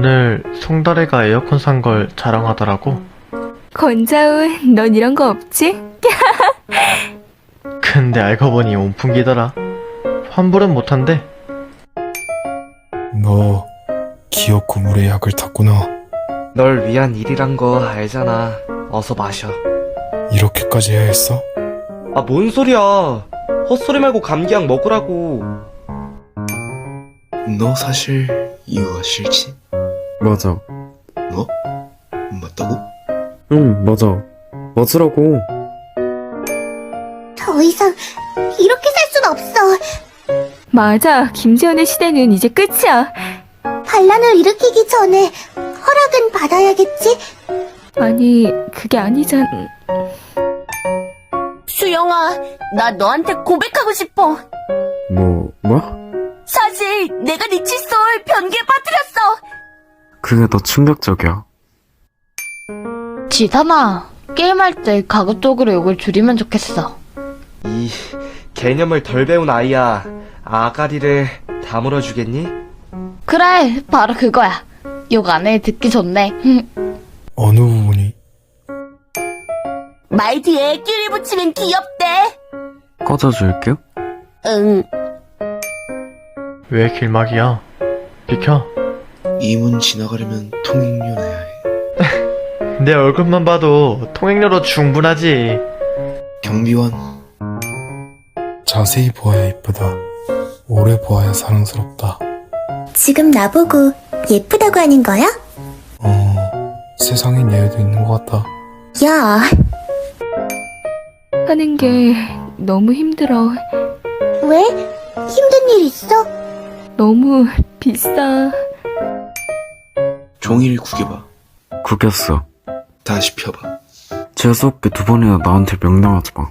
오늘 송다래가 에어컨 산 걸 자랑하더라고. 권자운, 넌 이런 거 없지? 근데 알고 보니 온풍기더라. 환불은 못한대. 너 기억 고물의 약을 탔구나. 널 위한 일이란 거 알잖아. 어서 마셔. 이렇게까지 해야 했어? 아, 뭔 소리야. 헛소리 말고 감기약 먹으라고. 너 사실 이유가 싫지? 맞아. 뭐? 맞다고? 응, 맞아. 맞으라고. 더 이상 이렇게 살 순 없어. 맞아, 김재원의 시대는 이제 끝이야. 반란을 일으키기 전에 허락은 받아야겠지? 아니, 그게 아니잖아. 수영아, 나 너한테 고백하고 싶어. 뭐, 뭐? 그게 더 충격적이야. 지선아, 게임할 때 가급적으로 욕을 줄이면 좋겠어. 이 개념을 덜 배운 아이야. 아가리를 다물어 주겠니? 그래, 바로 그거야. 욕 안 해, 듣기 좋네. 어느 부분이? 말 뒤에 끼를 붙이면 귀엽대. 꺼져줄게요? 응. 왜 길막이야? 비켜. 이 문 지나가려면 통행료 내야 해. 내 얼굴만 봐도 통행료로 충분하지. 경비원, 자세히 보아야 이쁘다. 오래 보아야 사랑스럽다. 지금 나보고 예쁘다고 하는 거야? 어, 세상엔 예외도 있는 것 같다. 야, 하는 게 너무 힘들어. 왜? 힘든 일 있어? 너무 비싸. 종이를 구겨봐. 구겼어. 다시 펴봐. 재수 없게 두 번이나 나한테 명령하지 마.